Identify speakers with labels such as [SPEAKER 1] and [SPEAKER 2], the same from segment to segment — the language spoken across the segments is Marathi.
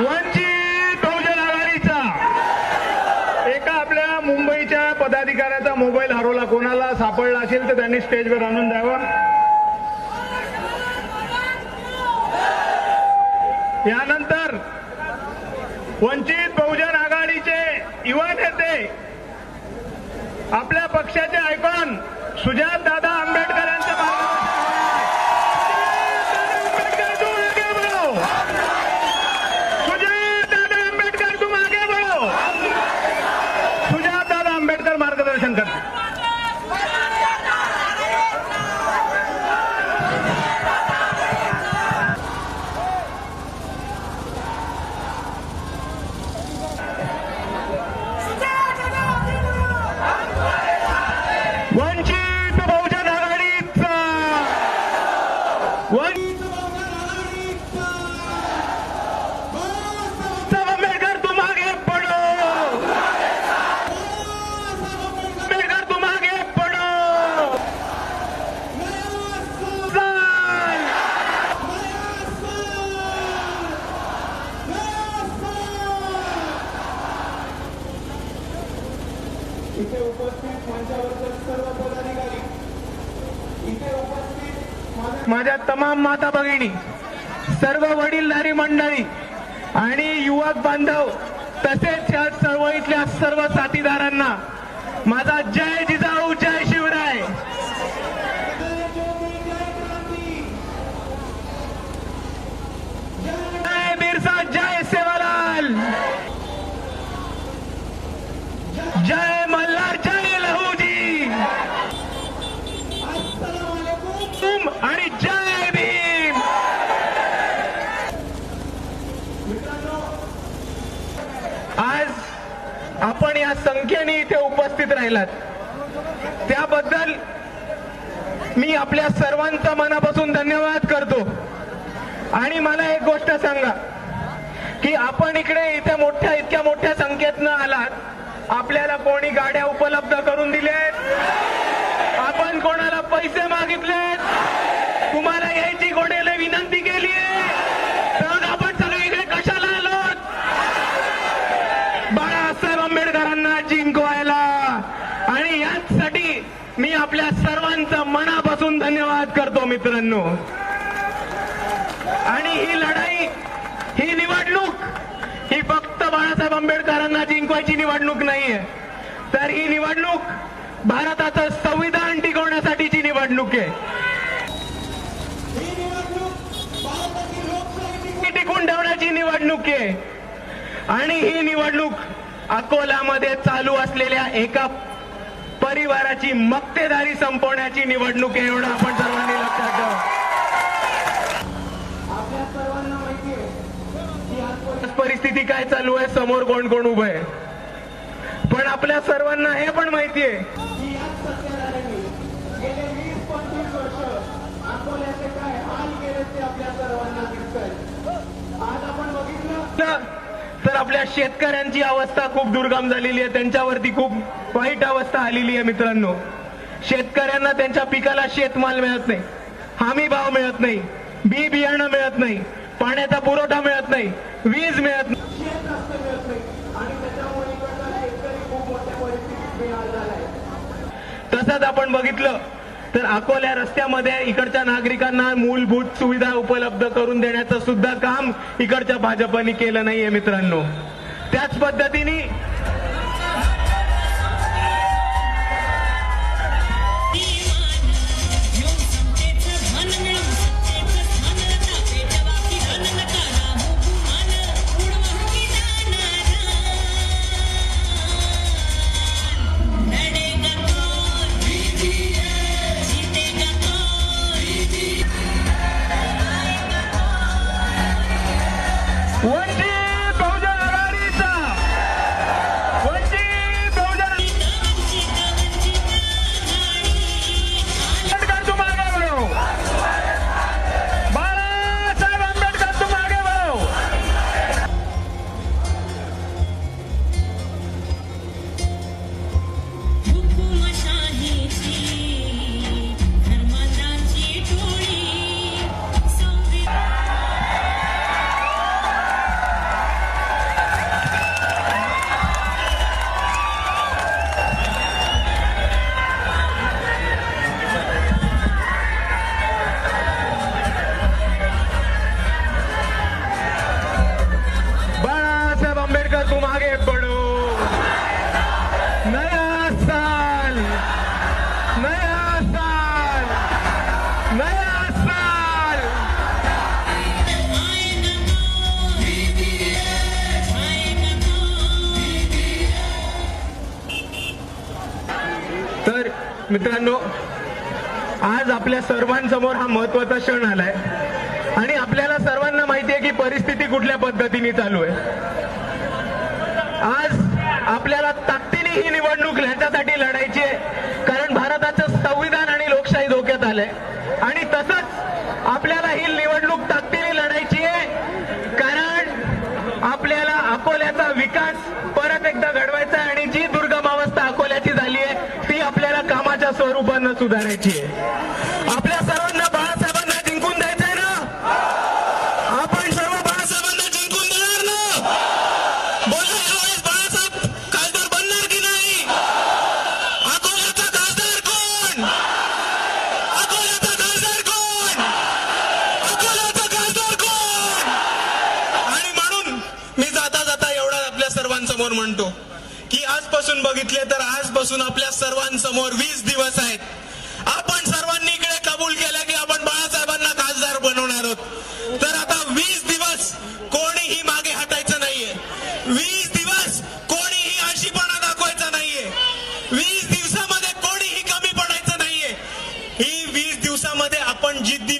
[SPEAKER 1] वंचित बहुजन आघाडीचा. एका आपल्या मुंबईच्या पदाधिकाऱ्याचा मोबाईल हरवला. कोणाला सापडला असेल तर त्यांनी स्टेजवर आणून द्यावा. यानंतर वंचित बहुजन आघाडीचे युवा नेते आपल्या पक्षाचे आयकॉन सुजात दादा आंबेडकर बांधव तसेच या चळवळीतल्या सर्व साथीदारांना माझा जय जिजाऊ जय शिवराय.
[SPEAKER 2] जय
[SPEAKER 1] बिरसा जय सेवालाल. जय संख्येने इथे उपस्थित राहिलात. त्याबद्दल मी आपल्या सर्वांचा मनापासून धन्यवाद करतो. आणि मला एक गोष्ट सांगा की आपण इकडे इथे मोठ्या इतक्या मोठ्या संख्येतनं आलात. आपल्याला कोणी गाड्या उपलब्ध करून दिल्यात? आपण कोणाला पैसे मागितलेत? तुम्हाला यायची गोडेले विनंती केली तर आपण सगळे इकडे कशाला आलोत बाळासाहेब आंबेडकरांना जिंकवायला आणि मी आपल्या सर्वांचा मनापासून धन्यवाद करतो मित्रांनो. आणि ही लढाई ही निवडणूक ही फक्त बाळासाहेब आंबेडकरांना जिंकवायची निवडणूक नाहीये. तर ही निवडणूक भारताचं संविधान टिकवण्यासाठीची निवडणूक आहे.
[SPEAKER 2] ही
[SPEAKER 1] टिकून ठेवण्याची निवडणूक आहे. आणि ही निवडणूक अकोल्यामध्ये चालू असलेल्या एका परिवाराची मक्तेदारी संपवण्याची निवडणूक आहे एवढं आपण सर्वांनी लक्षात ठेवा.
[SPEAKER 2] आपल्या सर्वांना माहिती आहे
[SPEAKER 1] परिस्थिती काय चालू आहे? समोर कोण कोण उभं आहे? पण आपल्या सर्वांना हे पण माहिती आहे
[SPEAKER 2] की याच सत्याधाऱ्यांनी गेले वीस पंचवीस वर्ष अकोल्याचे काय हाल केले ते आपल्या सर्वांना दिसत आहेत आज आपण बघितलं
[SPEAKER 1] तर आपल्या शेतकऱ्यांची अवस्था खूप दुर्गम झालेली आहे. त्यांच्यावरती खूप वाईट अवस्था आलेली आहे मित्रांनो. शेतकऱ्यांना त्यांच्या पिकाला शेतमाल मिळत नाही. हमी भाव मिळत नाही. बी बियाणं मिळत नाही. पाण्याचा पुरवठा मिळत नाही. वीज मिळत नाही. तसंच आपण बघितलं तर अकोल्या रस्त्यामध्ये इकडच्या नागरिकांना मूलभूत सुविधा उपलब्ध करून देण्याचं सुद्धा काम इकडच्या भाजपने केलं नाहीये मित्रांनो. त्याच पद्धतीने आपल्या सर्वांसमोर हा महत्त्वाचा क्षण आलाय. आणि आपल्याला सर्वांना माहिती आहे की परिस्थिती कुठल्या पद्धतीने चालू आहे. आज आपल्याला ताकदीने ही निवडणूक ह्याच्यासाठी लढायची आहे. कारण भारताचं संविधान आणि लोकशाही धोक्यात आलंय. आणि तसंच आपल्याला ही निवडणूक ताकदीने लढायची आहे. कारण आपल्याला अकोल्याचा विकास परत एकदा घडवायचा आहे आणि जी दुर्गम अवस्था अकोल्याची झाली आहे ती आपल्याला कामाच्या स्वरूपानं सुधारायची आहे आपल्या सर्वांना बाळासाहेबांना जिंकून द्यायचंय ना आपण सर्व बाळासाहेबांना जिंकून देणार ना बोला यावेळेस बाळासाहेब खासदार बनणार की नाही अकोल्याचा खासदार कोण अकोल्याचा खासदार कोण अकोल्याचा खासदार कोण आणि म्हणून मी जाता जाता एवढा आपल्या सर्वांसमोर म्हणतो की आजपासून बघितले तर आजपासून आपल्या समोर वीस दिवस आहेत. आपण सर्वांनी इकडे कबूल केलं की आपण बाळासाहेबांना खासदार बनवणार आहोत. तर आता वीस दिवस कोणीही मागे हटायचं नाहीये. वीस दिवस कोणीही आळशीपणा दाखवायचा नाहीये. वीस दिवसामध्ये कोणीही कमी पडायचं नाहीये. ही वीस दिवसामध्ये आपण
[SPEAKER 3] जिद्दी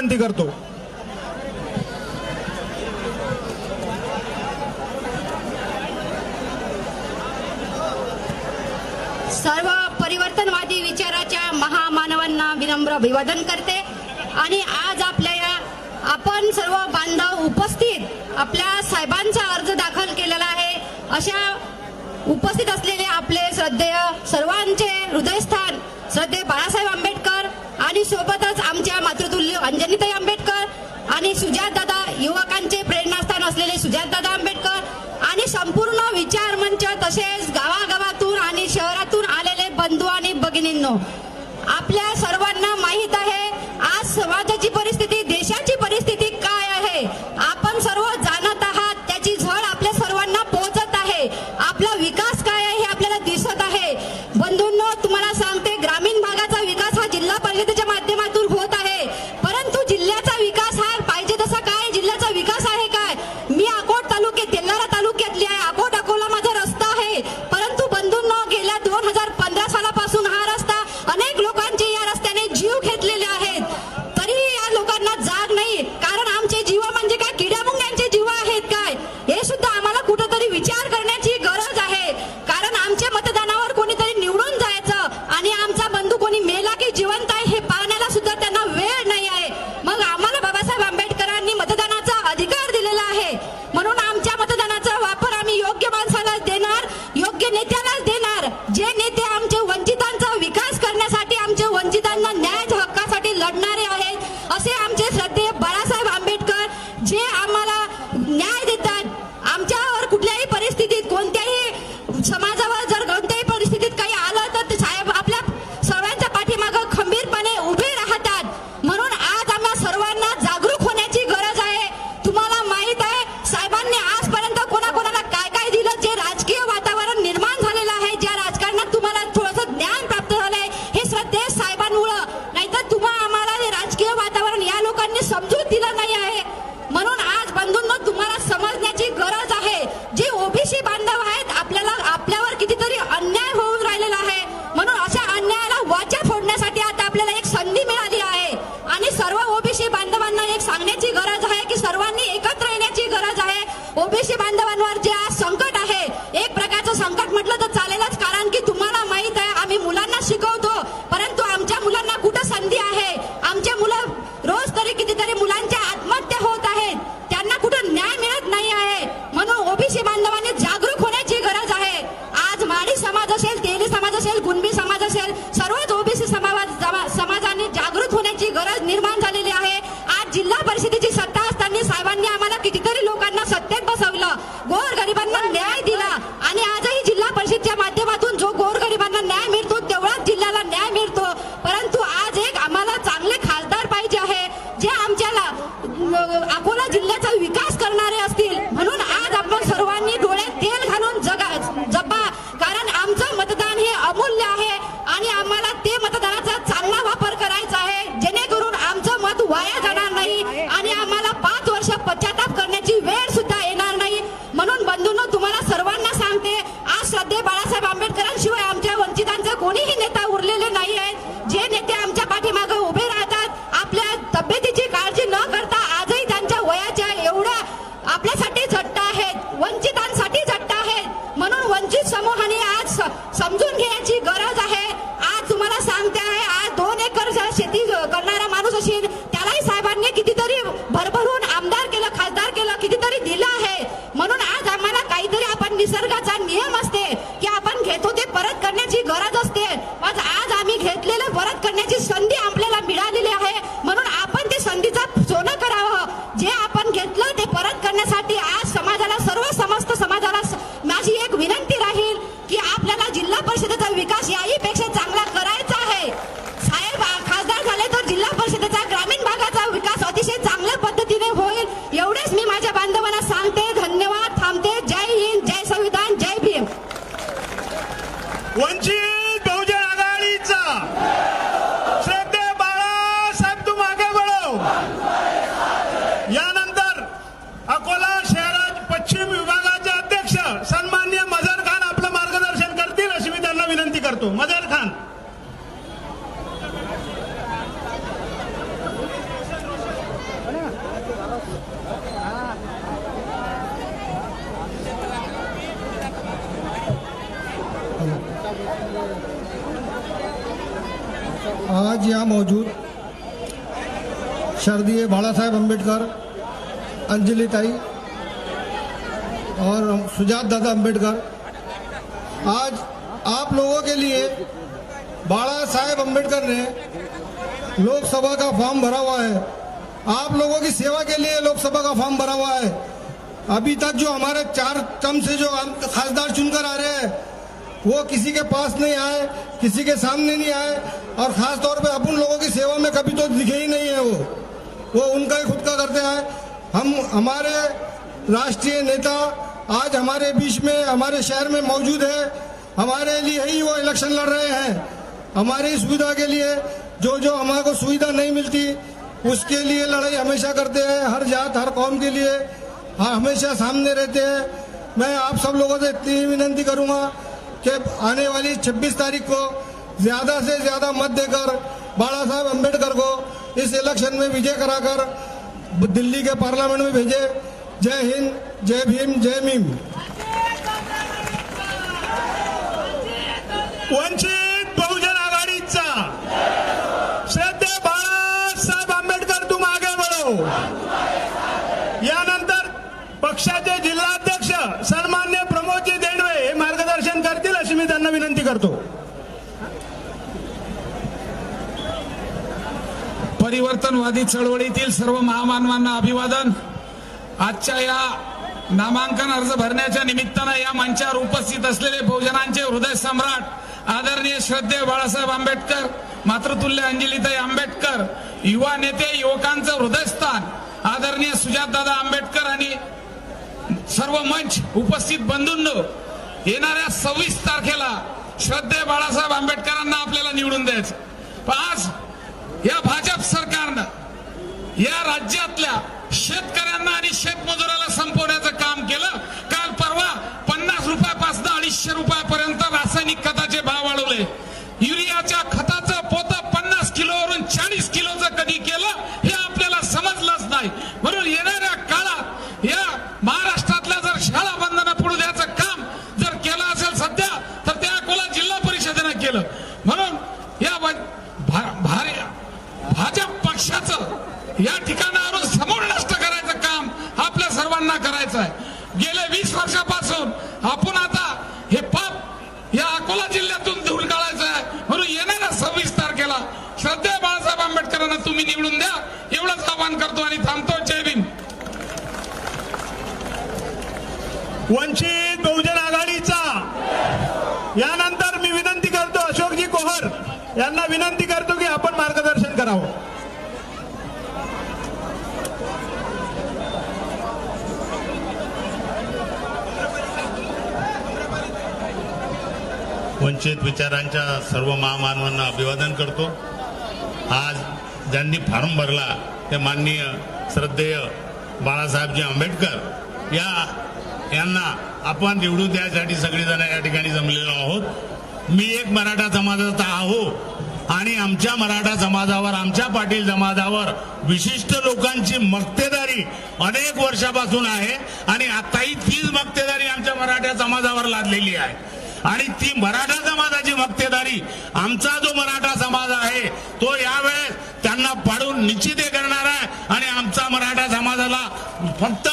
[SPEAKER 3] विनंती करतो.
[SPEAKER 4] सर्व परिवर्तनवादी विचाराच्या महामानवांना विनम्र अभिवादन करते. आणि आज आपल्या या आपण सर्व बांधव उपस्थित आपल्या साहेबांचा अर्ज दाखल केलेला आहे. अशा उपस्थित असलेले आपले श्रद्धेय सर्वांचे हृदयस्थान श्रद्धे बाळासाहेब आंबेडकर आणि सोबतच आमच्या मातृतुल्य अंजनीताई आंबेडकर आणि सुजातदादा युवकांचे प्रेरणास्थान असलेले सुजातदादा आंबेडकर आणि संपूर्ण विचार मंच तसेच गावागावातून आणि शहरातून आलेले बंधू आणि भगिनींनो आपल्या सर्वांना माहीत आहे आज समाजाची उरलेले नाही आहेत जे नेते आमच्या पाठीमागे मी माझ्या बांधवांना
[SPEAKER 5] सुजात दादा अंबेडकर आज आप लोगों के लिए बाला साहेब अंबेडकर ने लोकसभा का फॉर्म भरा हुआ है। आप लोगों की सेवा के लिए लोकसभा का फॉर्म भरा हुआ है। अभी तक जो हमारे चार टर्म से जो खासदार चुनकर आ रहे हैं, वो किसी के पास नहीं आए, किसी के सामने नहीं आए, और खास तौर पे अपन लोगों की सेवा में कभी तो दिखे ही नहीं है वो। वो उनका ही खुद का करते हैं। हम, हमारे राष्ट्रीय नेता आज हमारे बीच में, हमारे शहर में मौजूद है। हमारे लिए ही वो इलेक्शन लड़ रहे हैं। हमारी सुविधा के लिए जो जो हमारे को सुविधा नहीं मिलती, उसके लिए लड़ाई हमेशा करते हैं। हर जात, हर कौम के लिए हाँ हमेशा सामने रहते हैं। मैं आप सब लोगों से इतनी विनंती करूँगा कि आने वाली 26 तारीख को ज़्यादा से ज़्यादा मत देकर बाला साहब अंबेडकर को इस इलेक्शन में विजय कराकर दिल्ली के पार्लियामेंट में भेजे। जय हिंद जय भीम जय मीम.
[SPEAKER 3] वंचित बहुजन आघाडीचा. श्रद्धे बाळासाहेब आंबेडकर तू मागे वळव यानंतर पक्षाचे जिल्हाध्यक्ष सन्मान्य प्रमोदजी देंडवे हे मार्गदर्शन करतील अशी मी त्यांना विनंती करतो.
[SPEAKER 6] परिवर्तनवादी चळवळीतील सर्व महामानवांना अभिवादन. आजच्या या नामांकन अर्ज भरण्याच्या निमित्तानं या मंचावर उपस्थित असलेले बहुजनांचे हृदय सम्राट आदरणीय श्रद्धेय बाळासाहेब आंबेडकर मातृतुल्य अंजलिताई आंबेडकर युवा नेते युवकांचं हृदयस्थान आदरणीय सुजातदादा आंबेडकर आणि सर्व मंच उपस्थित बंधूंनो येणाऱ्या सव्वीस तारखेला श्रद्धेय बाळासाहेब आंबेडकरांना आपल्याला निवडून द्यायचं. पण आज या भाजप सरकारनं या राज्यातल्या शेतकऱ्यांना आणि शेतमजुराला संपवण्याचं काम केलं. काल परवा पन्नास रुपयापासून अडीचशे रुपयापर्यंत रासायनिक खताचे भाव वाढवले. युरियाच्या खताचं पोतं पन्नास किलोवरून चाळीस किलोचं कधी केलं हे आपल्याला समजलंच नाही. म्हणून येणाऱ्या काळात या महाराष्ट्रातल्या जर शाळा बंधनं पडू द्यायचं काम जर केलं असेल सध्या तर ते अकोला जिल्हा परिषदेनं केलं. म्हणून या भाजप पक्षाचं या ठिकाणावरून समूळ नष्ट करायचं काम आपल्या सर्वांना करायचं आहे गेले वीस वर्षापासून आपण आता हे पाप या अकोला जिल्ह्यातून दूर काढायचं आहे म्हणून येणाऱ्या सव्वीस तारखेला श्रद्धेय बाळासाहेब आंबेडकरांना तुम्ही निवडून द्या. एवढंच आवाहन करतो आणि थांबतो. जय भीम.
[SPEAKER 3] वंचित बहुजन आघाडीचा. यानंतर मी विनंती करतो अशोकजी कोहर यांना विनंती करतो की आपण मार्गदर्शन करावं.
[SPEAKER 7] वंचित विचारांच्या सर्व महामानवांना अभिवादन करतो. आज ज्यांनी फॉर्म भरला ते माननीय श्रद्धेय बाळासाहेबजी आंबेडकर या यांना आपण निवडून द्यायसाठी सगळेजण या ठिकाणी जमलेलो आहोत. मी एक मराठा समाजाचा आहो आणि आमच्या मराठा समाजावर आमच्या पाटील समाजावर विशिष्ट लोकांची मक्तेदारी अनेक वर्षापासून आहे आणि आताही तीच मक्तेदारी आमच्या मराठा समाजावर लादलेली आहे. आणि ती मराठा समाजाची मक्तेदारी आमचा जो मराठा समाज आहे तो यावेळेस त्यांना पाडून निश्चित हे करणार आहे आणि आमचा मराठा समाजाला फक्त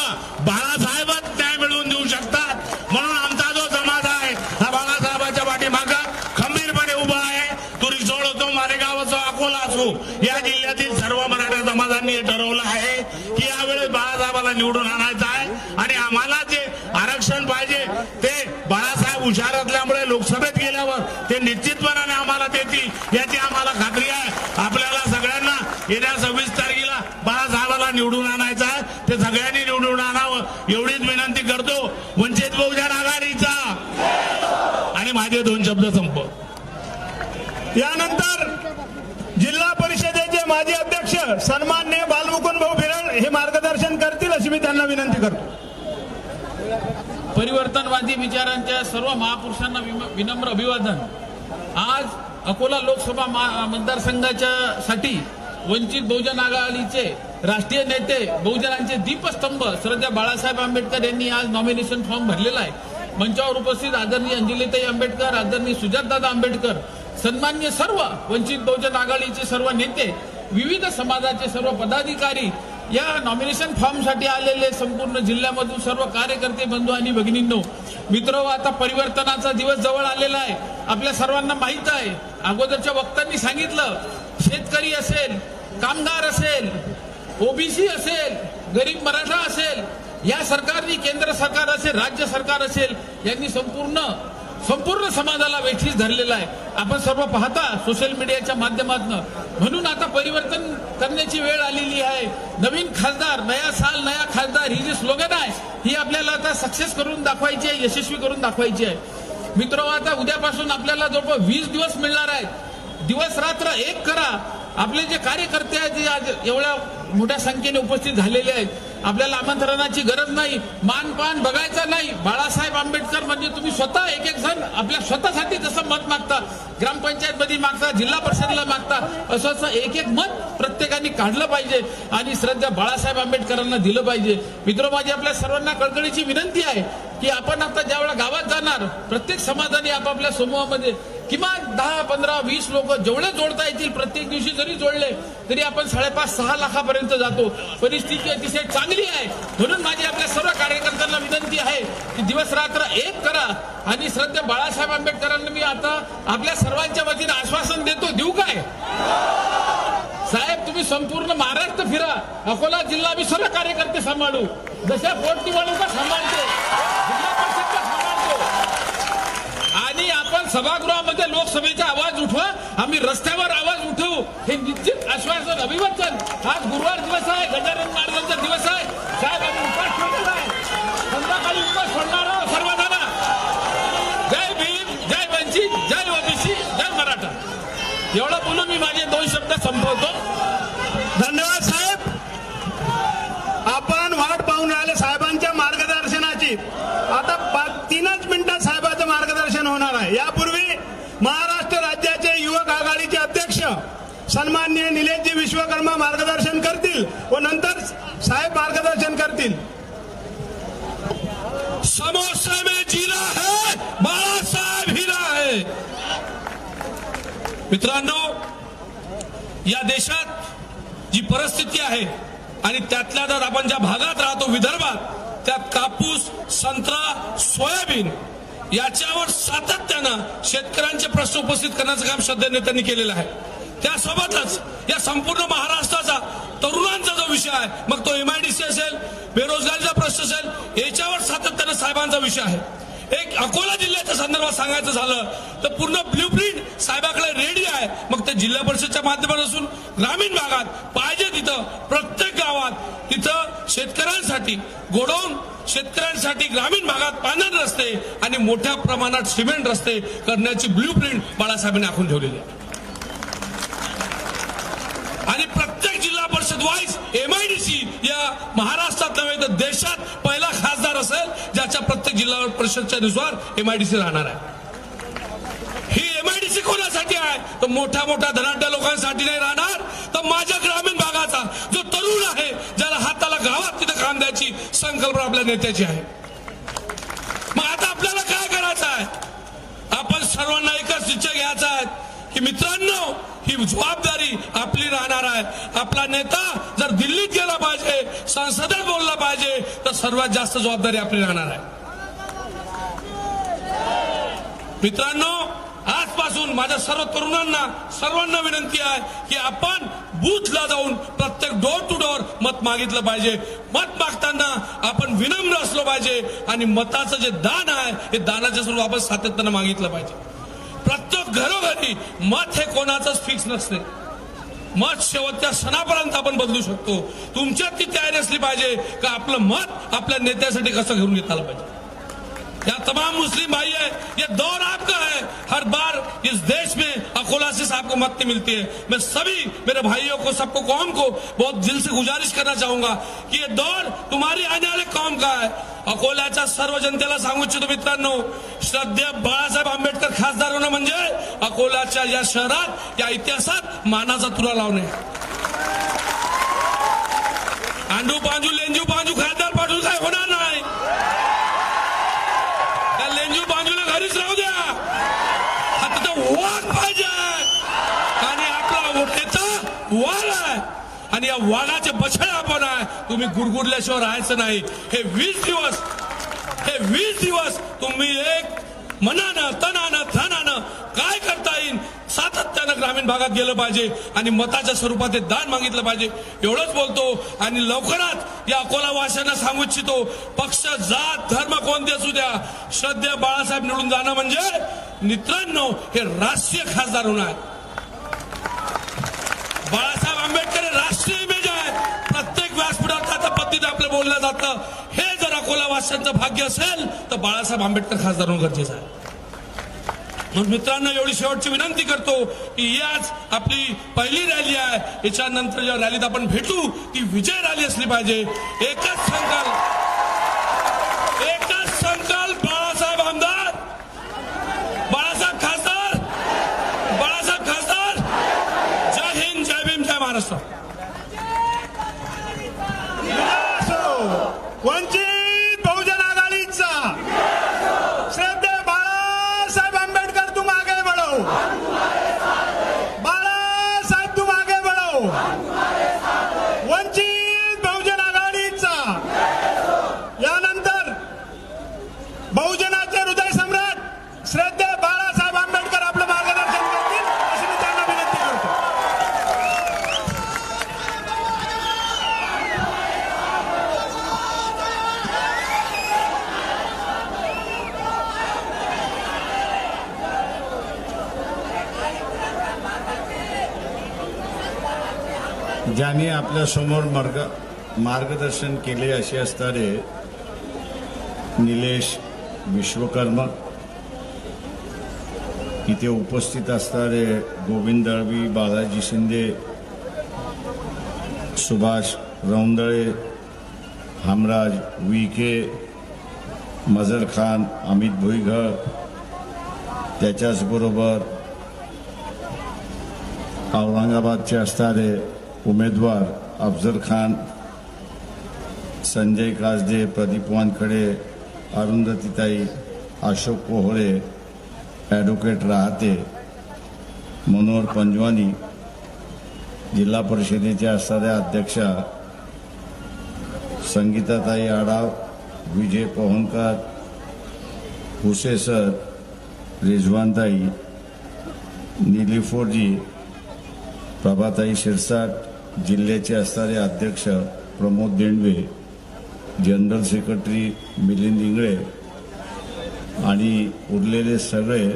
[SPEAKER 7] बाळासाहेबच न्याय मिळवून देऊ शकतात. म्हणून आमचा जो समाज आहे हा बाळासाहेबाच्या पाठीमागा खंबीरपणे उभा आहे. तो रिसोड होतो मारेगावचा अकोला असो या जिल्ह्यातील सर्व मराठा समाजांनी हे ठरवलं आहे की यावेळेस बाळासाहेबाला निवडून आणा आम्हाला जे आरक्षण पाहिजे ते बाळासाहेब हुशार असल्यामुळे लोकसभेत गेल्यावर ते निश्चितपणाने आम्हाला देतील याची आम्हाला खात्री आहे. आपल्याला सगळ्यांना येत्या सव्वीस तारखेला बाळासाहेबाला निवडून आणायचं आहे. ते सगळ्यांनी निवडून आणावं. एवढीच विनंती करतो. वंचित बहुजन आघाडीचा. आणि माझे दोन शब्द संप
[SPEAKER 3] यानंतर जिल्हा परिषदेचे माजी अध्यक्ष सन्मान्य बालमुकुंद भाऊ बिरळ हे मार्गदर्शन करतील अशी मी त्यांना विनंती करतो.
[SPEAKER 8] परिवर्तनवादी विचारांच्या सर्व महापुरुषांना विम- विनम्र अभिवादन. आज अकोला लोकसभा मतदारसंघाच्या साठी वंचित बहुजन आघाडीचे राष्ट्रीय नेते बहुजनांचे दीपस्तंभ श्रद्धा बाळासाहेब आंबेडकर यांनी आज नॉमिनेशन फॉर्म भरलेला आहे. मंचावर उपस्थित आदरणीय अंजलीताई आंबेडकर आदरणीय सुजातदादा आंबेडकर सन्मान्य सर्व वंचित बहुजन आघाडीचे सर्व नेते विविध समाजाचे सर्व पदाधिकारी या नॉमिनेशन फॉर्मसाठी आलेले संपूर्ण जिल्ह्यामधून सर्व कार्यकर्ते बंधू आणि भगिनींनो मित्र आता परिवर्तनाचा दिवस जवळ आलेला आहे. आपल्या सर्वांना माहीत आहे. अगोदरच्या वक्त्यांनी सांगितलं शेतकरी असेल कामगार असेल ओबीसी असेल गरीब मराठा असेल या सरकारनी केंद्र सरकार असेल राज्य सरकार असेल यांनी संपूर्ण संपूर्ण समाजाला वेठीस धरलेला आहे. आपण सर्व पाहता सोशल मीडियाच्या माध्यमातून. म्हणून आता परिवर्तन करण्याची वेळ आलेली आहे. नवीन खासदार नया साल नया खासदार ही जी स्लोगन आहे ही आपल्याला आता सक्सेस करून दाखवायची आहे यशस्वी करून दाखवायची आहे. मित्र आता उद्यापासून आपल्याला जवळपास वीस दिवस मिळणार आहेत. दिवस रात्र एक करा. आपले जे कार्यकर्ते आहेत जे आज एवढ्या मोठ्या संख्येने उपस्थित झालेले आहेत आपल्याला आमंत्रणाची गरज नाही. मानपान बघायचा नाही. बाळासाहेब आंबेडकर म्हणजे तुम्ही स्वतः एक एक जण आपल्या स्वतःसाठी जसं मत मागता ग्रामपंचायत मध्ये मागता जिल्हा परिषदेला मागता असं असं एक एक मत प्रत्येकाने काढलं पाहिजे आणि श्रद्धा बाळासाहेब आंबेडकरांना दिलं पाहिजे. मित्र माझी आपल्या सर्वांना कळकळीची विनंती आहे की आपण आता ज्यावेळेला गावात जाणार प्रत्येक समाजाने आपापल्या समूहामध्ये किमान दहा पंधरा वीस लोक जेवढे जोडता येतील प्रत्येक दिवशी जरी जोडले तरी आपण साडेपाच सहा लाखापर्यंत जातो. परिस्थिती अतिशय चांगली आहे. म्हणून माझी आपल्या सर्व कार्यकर्त्यांना विनंती आहे की दिवस रात्र एक करा. आणि श्रद्धा बाळासाहेब आंबेडकरांना मी आता आपल्या सर्वांच्या वतीने आश्वासन देतो. देऊ काय? साहेब तुम्ही संपूर्ण महाराष्ट्र फिरा. अकोला जिल्हा मी सर्व कार्यकर्ते सांभाळू. जशा पोटनिवडणुका सांभाळतो जिल्हा सभागृहामध्ये लोकसभेचा आवाज उठवा. आम्ही रस्त्यावर आवाज उठवू. हे निश्चित आश्वासन अभिवर्तन. आज गुरुवार दिवस आहे. गजानन महाराजांचा दिवस आहे. साहेब आम्ही उपास ठेवलेला आहे. संध्याकाळी उपास सोडणार आहोत सर्वजण. जय भीम जय वंचित जय ओबीसी जय मराठा. एवढं बोलून मी माझे दोन शब्द संपवतो.
[SPEAKER 3] धन्यवाद साहेब. आपण वाट पाहून राहिले साहेबांच्या मार्गदर्शनाची. यापूर्वी महाराष्ट्र राज्याचे युवक आघाडीचे अध्यक्ष सन्माननीय निलेशजी विश्वकर्मा मार्गदर्शन करतील व नंतर साहेब मार्गदर्शन करतील.
[SPEAKER 8] समोसे में जीना है बाळासाहेब हिरा है. मित्रांनो या देशात जी परिस्थिती आहे आणि त्यातल्या त्यात आपण ज्या भागात राहतो विदर्भात त्यात कापूस संत्रा सोयाबीन याच्यावर सातत्यानं शेतकऱ्यांचे प्रश्न उपस्थित करण्याचं काम श्रद्धा नेत्यांनी केलेलं आहे. त्यासोबतच या संपूर्ण महाराष्ट्राचा तरुणांचा जो विषय आहे मग तो एमआयडीसी असेल बेरोजगारीचा प्रश्न असेल याच्यावर सातत्यानं साहेबांचा विषय आहे. एक अकोला जिल्ह्याच्या संदर्भात सांगायचं झालं तर पूर्ण ब्ल्यूप्रिंट साहेबाकडे रेडी आहे. मग ते जिल्हा परिषदच्या माध्यमातून ग्रामीण भागात पाहिजे तिथं प्रत्येक गावात तिथं शेतकऱ्यांसाठी गोडाऊन शेतकऱ्यांसाठी ग्रामीण भागात पांढर रस्ते आणि मोठ्या प्रमाणात सिमेंट रस्ते करण्याची ब्ल्यूप्रिंट बाळासाहेबांनी आखून ठेवलेली आहे. आणि प्रत्येक जिल्हा परिषद वाईज एमआयडीसी या महाराष्ट्रात नव्हे तर देशात पहिला असेल ज्याच्या प्रत्येक जिल्हा परिषदच्या नुसार एमआयडीसी राहणार आहे. ही एमआयडीसी कोणासाठी आहे? तर मोठ्या मोठ्या धनाढ्य लोकांसाठी नाही राहणार तर माझ्या ग्रामीण भागाचा जो तरुण आहे ज्याला हाताला गावात तिथे काम द्यायची संकल्पना आपल्या नेत्याची आहे. मग आता आपल्याला काय करायचं आहे? आपण सर्वांना एकच निश्चय घ्यायचा आहे की मित्रांनो ही जबाबदारी आपली राहणार आहे. आपला नेता जर दिल्लीत गेला पाहिजे संसदेत बोलला पाहिजे तर सर्वात जास्त जबाबदारी आपली राहणार आहे. मित्रांनो
[SPEAKER 9] आजपासून माझ्या सर्व तरुणांना सर्वांना विनंती आहे की आपण बूथला जाऊन प्रत्येक डोर टू डोर मत मागितलं पाहिजे. मत मागताना आपण विनम्र असलो पाहिजे आणि मताचं जे दान आहे हे दानाच्या स्वरूप आपण सातत्यानं मागितलं पाहिजे. प्रत्येक घरोघरी मत हे कोणाचंच फिक्स नसते. मत शेवटच्या सणापर्यंत आपण बदलू शकतो. तुमच्यात ती तयारी असली पाहिजे का आपलं मत आपल्या नेत्यासाठी कसं घेऊन घेता आलं पाहिजे? या तमाम मुस्लिम भाई है, ये दौर आपका है। हर बार इस देश में अकोला से आपको मत नहीं मिलती है। मैं सभी मेरे भाइयों को, सबको, कौम को बहुत दिल से गुजारिश करना चाहूँगा कि ये दौर तुम्हारी आने वाले कौम का है। अकोल्याच्या सर्व जनतेला सांगू इच्छितो मित्रांनो, श्रद्धेय आंबेडकर खासदार होणं म्हणजे अकोल्याच्या या शहरात, या इतिहासात मानाचा तुरा लावणे. आंडू, पांजू, लेंजू, पांजू, खासदार पाठवून काय होणार नाही? आणि या वाघाचे बछडे आपण आहे. तुम्ही गुडगुडल्याशिवाय राहायचं नाही. हे वीस दिवस हे वीस दिवस तुम्ही एक मनानं तनानं धनानं काय करता येईल? सातत्यानं ग्रामीण भागात गेलं पाहिजे आणि मताच्या स्वरूपात हे दान मागितलं पाहिजे. एवढंच बोलतो आणि लवकरात या अकोलावासियांना सांगू इच्छितो पक्ष जात धर्म कोणते असू द्या. श्रद्धा बाळासाहेब निवडून जाणं म्हणजे मित्रांनो हे राष्ट्रीय खासदार होणार. आहे बाळासाहेब आंबेडकर पद्धतीने बोललं जातं. हे जर अकोला भाग्य असेल तर बाळासाहेब आंबेडकर खासदार होणं गरजेचं आहे. म्हणून मित्रांनो एवढी शेवटची विनंती करतो की याच आपली पहिली रॅली आहे. याच्यानंतर ज्या रॅलीत आपण भेटू ती विजय रॅली असली पाहिजे. एकच संकल्प एकच संकल्प बाळासाहेब आमदार बाळासाहेब खासदार बाळासाहेब खासदार जय हिंद जय भीम जय महाराष्ट्र
[SPEAKER 3] वंचित बहुजन आघाडीचा श्रद्धेय बाळासाहेब आंबेडकर तुम आगे बढ़ो बाळासाहेब तुम आगे बढ़ो वंचित बहुजन आघाडीचा यानंतर बहुजनाचे हृदय सम्राट श्रद्धेय बाळासाहेब आंबेडकर आपलं मार्गदर्शन करतील अशी मी त्यांना विनंती करतो
[SPEAKER 10] ज्यांनी आपल्यासमोर मार्ग मार्गदर्शन केले असे असणारे निलेश विश्वकर्मा इथे उपस्थित असणारे गोविंद दळवी बालाजी शिंदे सुभाष रौंदळे हमराज वी के मजर खान अमित भुईघर त्याच्याचबरोबर औरंगाबादचे असणारे उमेदवार अफजल खान संजय कासदे प्रदीप वानखडे अरुंधतीताई अशोक कोहळे ॲडव्होकेट राहते. मनोहर पंजवानी जिल्हा परिषदेच्या असणाऱ्या अध्यक्षा संगीताताई आडाव विजय पोहनकर हुसेसर रिजवानताई निलीफोरजी प्रभाताई शिरसाट जिल्ह्याचे असणारे अध्यक्ष प्रमोद देंडवे जनरल सेक्रेटरी मिलिंद इंगळे आणि उरलेले सगळे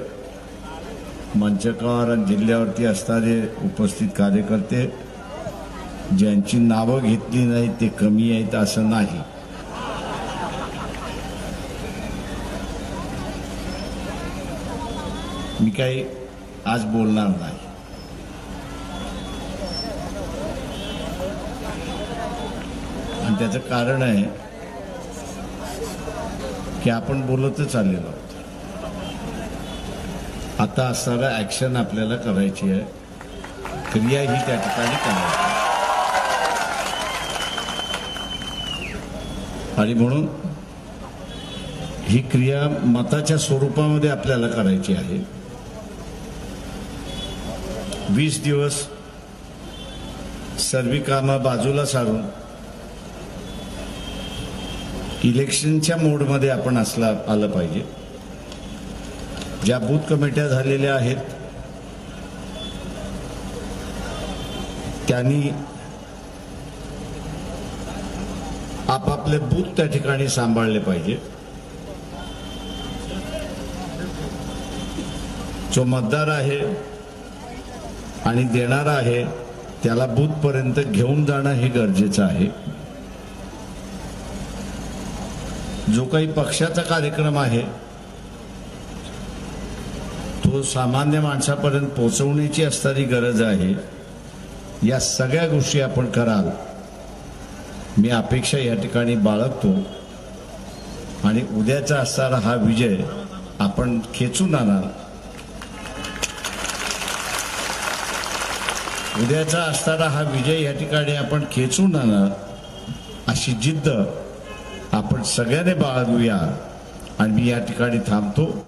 [SPEAKER 10] मंचकावर आणि जिल्ह्यावरती असणारे उपस्थित कार्यकर्ते ज्यांची नावं घेतली नाही ते कमी आहेत असं नाही. मी काही आज बोलणार नाही. त्याचं कारण आहे की आपण बोलतच आलेलो आहोत. आता असणारा ऍक्शन आपल्याला करायची आहे. क्रिया ही त्या ठिकाणी करायची आणि म्हणून ही क्रिया मताच्या स्वरूपामध्ये आपल्याला करायची आहे. वीस दिवस सर्वी कामं बाजूला सारून इलेक्शनच्या मोडमध्ये आपण असला आलं पाहिजे. ज्या बूथ कमिट्या झालेल्या आहेत त्यांनी आपापले बूथ त्या ठिकाणी सांभाळले पाहिजे. जो मतदार आहे आणि देणारा आहे त्याला बूथपर्यंत घेऊन जाणं हे गरजेचं आहे. जो काही पक्षाचा कार्यक्रम आहे तो सामान्य माणसापर्यंत पोहोचवण्याची असणारी गरज आहे या सगळ्या गोष्टी आपण कराल. मी अपेक्षा या ठिकाणी बाळगतो. आणि उद्याचा असणारा हा विजय आपण खेचून आणाल उद्याचा असणारा हा विजय या ठिकाणी आपण खेचून आणणार अशी जिद्द आपण सगळ्यांनी बाळगूया. आणि मी या ठिकाणी थांबतो.